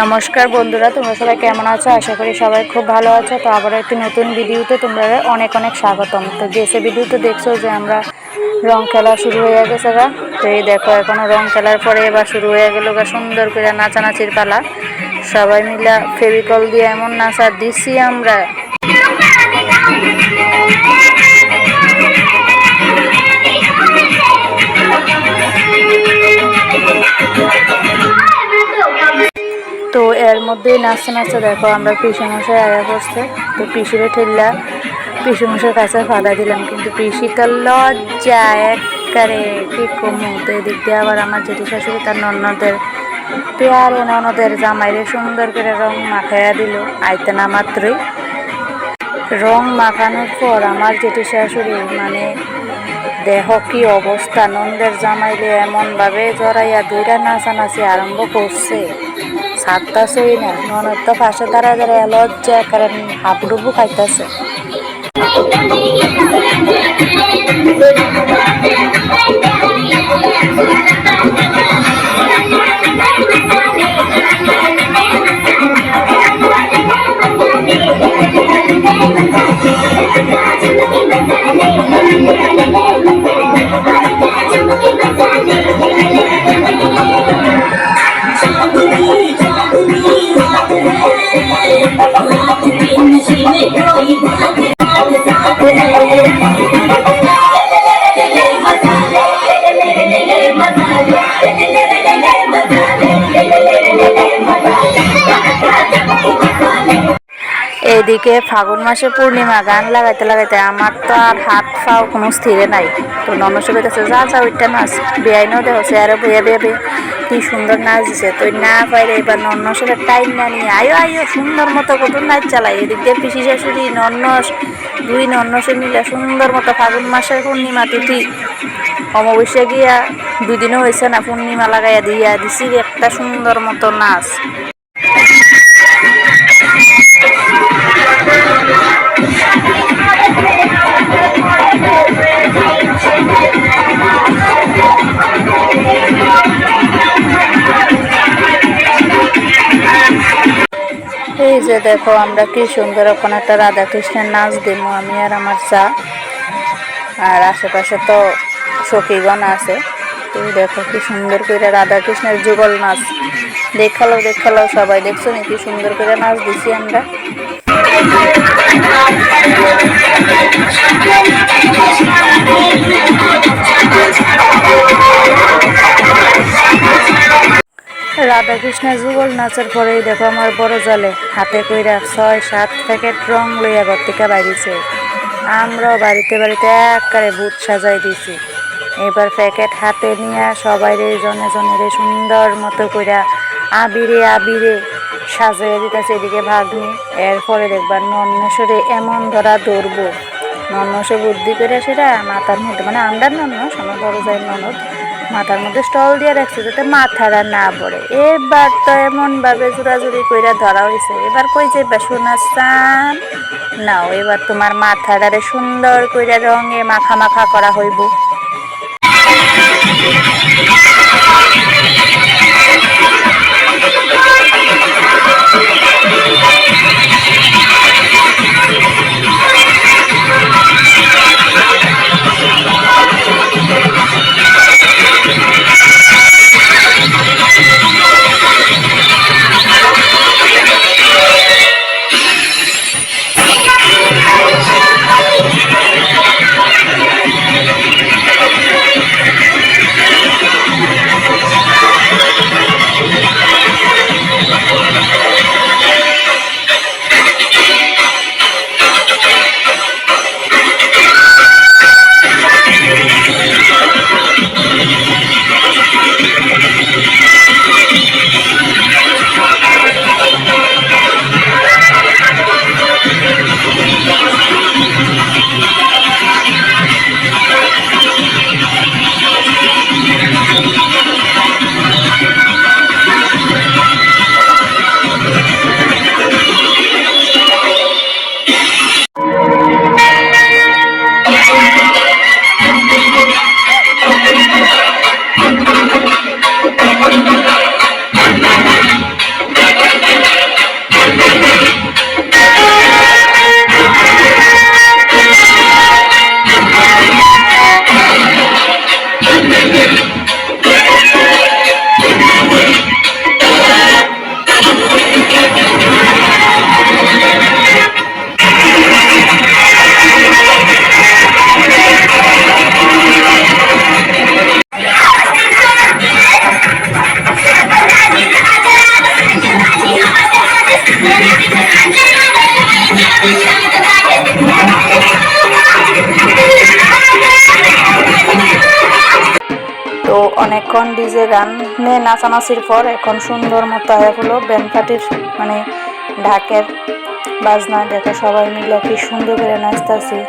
নমস্কার বন্ধুরা, তোমরা সবাই কেমন আছো? আশা করি সবাই খুব ভালো আছো। তো আবার একটি নতুন ভিডিওতে তোমরা অনেক অনেক স্বাগতম। তো যেসে ভিডিওতে দেখছ যে আমরা রং খেলা শুরু হয়ে গেছে গা, তো এই দেখো, এখনও রং খেলার পরে এবার শুরু হয়ে গেল গা সুন্দর করে নাচানাচির পালা। সবাই মিলে ফেভিকল দিয়ে এমন নাচা দিছি আমরা। তো এর মধ্যেই নাচতে নাচতে দেখো আমরা পিসি মশাই আয়া করছে তো পিসিরে ঠেললা। পিসি মশাই কাছে ফাদা দিলাম, কিন্তু পিসি তো লজ্জা একবারে কি কমু? তো এদিক দিয়ে আবার আমার জেঠি শাশুড়ি তার ননদের পেয়ারে ননদের জামাইরে সুন্দর করে রং মাখাইয়া দিল, আইতে না মাত্রই। রং মাখানোর পর আমার জেঠি শাশুড়ি মানে দেহ কি অবস্থা? নন্দের জামাইলে এমনভাবে জড়াইয়া দুইটা নাচানাচি আরম্ভ করছে। ছাড়তাছেই না ননদ তো পাশে দাঁড়ায় দাঁড়ায় লজ্জা কারণ হাবুডুবু খাইতেছে। এদিকে ফাগুন মাসে পূর্ণিমা, গান লাগাইতে লাগাইতে আমার তো আর হাত পাও কোনো স্থিরে নাই। তো ননসে বেঁধেছে যা যা ওইটা নাচ বেআইনও দেখছে আরও বেয়ে বেয়া বেয়ে কি সুন্দর নাচ দিছে তুই না পাইলে এবার নন্নসের টাইম না নিয়ে আয়ো আয়ো সুন্দর মতো কত নাচ চালাই এদিক দিয়ে পিসি শাশুড়ি নন্নস দুই নন্ন নন্নসে মিলে সুন্দর মতো ফাগুন মাসের পূর্ণিমা তিথি। অমাবস্যা গিয়া দুদিনও হয়েছে না, পূর্ণিমা লাগাইয়া দিয়া দিছি, একটা সুন্দর মতো নাচ। এই যে দেখো, আমরা কি সুন্দর ওখানে একটা রাধা কৃষ্ণের নাচ দেবো আমি আর আমার চা। আর আশেপাশে তো সখীগণ আছে। তুমি দেখো কি সুন্দর করে রাধা কৃষ্ণের যুগল নাচ। দেখাল দেখাল সবাই, দেখছ নি? কি সুন্দর করে নাচ দিছি আমরা। রাধাকৃষ্ণের যুগল নাচের পরেই দেখো আমার বড় জলে। হাতে কইরা ছয় সাত প্যাকেট রং লইয়া ঘর থেকে বাইরেছে আমরাও বাড়িতে বাড়িতে একবারে ভূত সাজাই দিছি এবার প্যাকেট হাতে নিয়ে সবাই রে, জনে জনে রে সুন্দর মতো কইরা আবিরে আবিরে সাজাইয়া দিতেছে এদিকে ভাগ্নি। এরপরে দেখবার নন্নেশ্বরে এমন ধরা ধরবো। নন্নসে বুদ্ধি করে সেটা মাথার মধ্যে মানে আমরা নন্নস, আমার বড় যাই ননদ। মাথার মধ্যে স্টল দিয়ে রাখছে যাতে মাথাটা না পড়ে। এবার তো এমন এমনভাবে জোরাজুরি কইরা ধরা হয়েছে এবার কই যে সোনা চান? নাও, এবার তোমার মাথাটারে সুন্দর কইরা রঙে মাখা মাখা করা হইব। এখন ডিজে গান নাচানাচির পর এখন সুন্দর মতো হয়ে হলো ব্যান্ড মানে ঢাকের বাজনা দেখো সবাই মিলে কি সুন্দর করে নাচতাছি।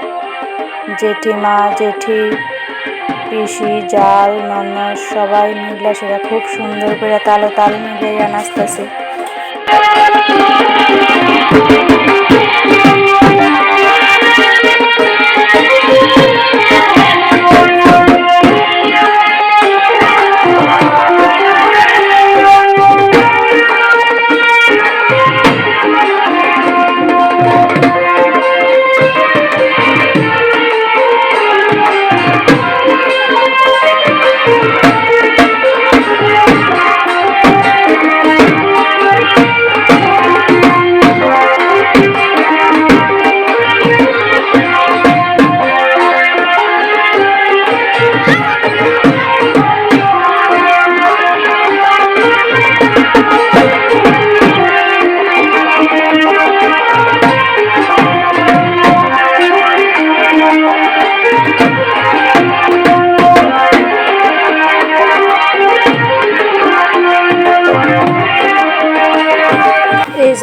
জেঠিমা জেঠি, পিসি, জাল নন্ন সবাই মিলে সেটা খুব সুন্দর করে তালে তাল মিলিয়ে নাচতেছে।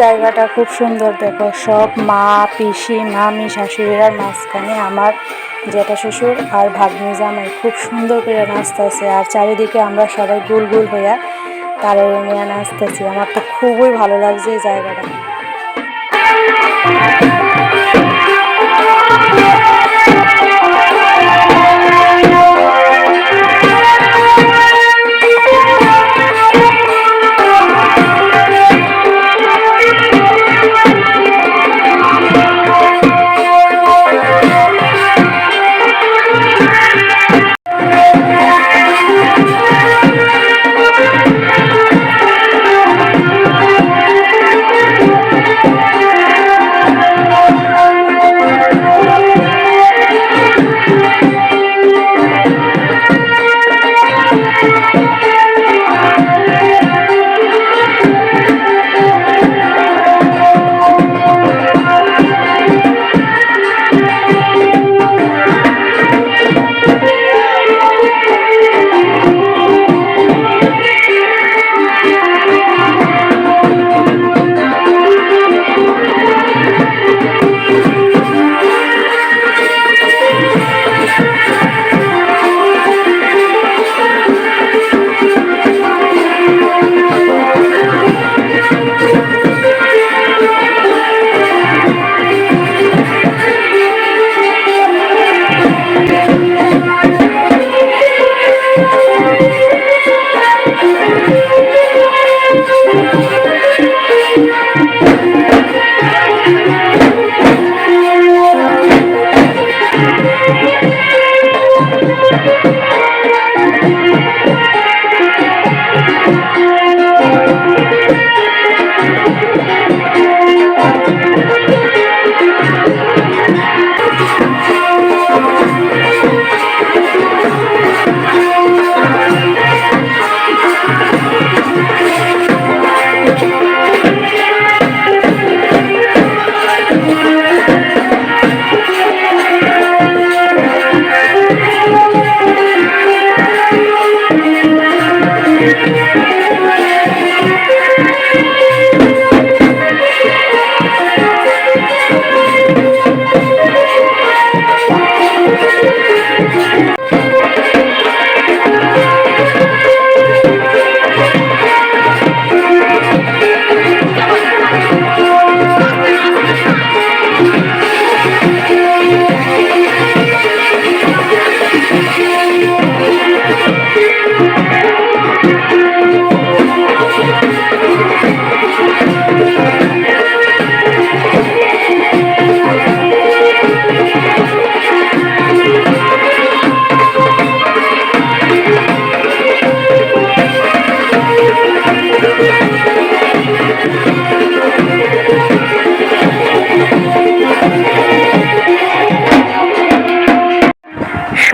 জায়গাটা খুব সুন্দর। দেখো, সব মা, পিসি, মামি শাশুড়িরার মাঝখানে আমার জেঠা শ্বশুর আর ভাগ্নি জামাই খুব সুন্দর করে নাচতেছে। আর চারিদিকে আমরা সবাই গুল গুল হইয়া তারা নিয়ে নাচতেছি। আমার তো খুবই ভালো লাগছে এই জায়গাটা।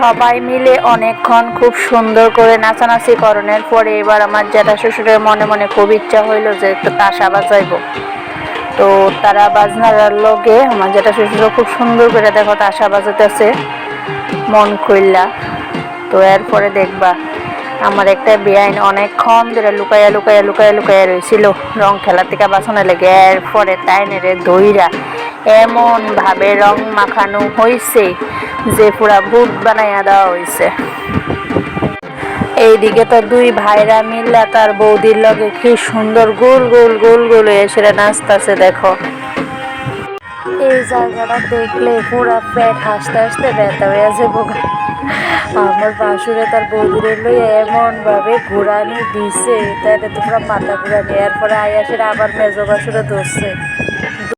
সবাই মিলে অনেকক্ষণ খুব সুন্দর করে নাচানাচি করণের পরে এবার আমার জ্যাঠা শ্বশুরের মনে মনে খুব ইচ্ছা হইল যে একটু তাসা বাজাইব। তো তারা বাজনার লগে আমার জ্যাঠা শ্বশুরও খুব সুন্দর করে দেখো তাসা বাজাতেছে মন কইলা তো এরপরে দেখবা, আমার একটা বেআইন অনেকক্ষণ ধরে লুকাইয়া লুকাইয়া লুকাইয়া লুকাইয়া রয়েছিল রং খেলা থেকে বাসনে লেগে। এরপরে তাই নেড়ে দইরা এমন ভাবে রং মাখানো হয়েছে যে পুরা ভূত বানাইয়া দেওয়া হয়েছে এইদিকে তো দুই ভাইরা মিল্লা তার বৌদির লগে কি সুন্দর গোল গোল গোল গোল এসে নাচতাছে, দেখো। এই জায়গাটা দেখলে পুরা পেট হাসতে হাসতে ব্যথা হয়ে যাব। আমার বাসুরে তার বৌদিরে এমন ভাবে ঘুরানি দিছে তাই তো পুরা মাথা ঘুরানি। এরপরে আয়াসের আবার মেজো বাসুরে ধরছে।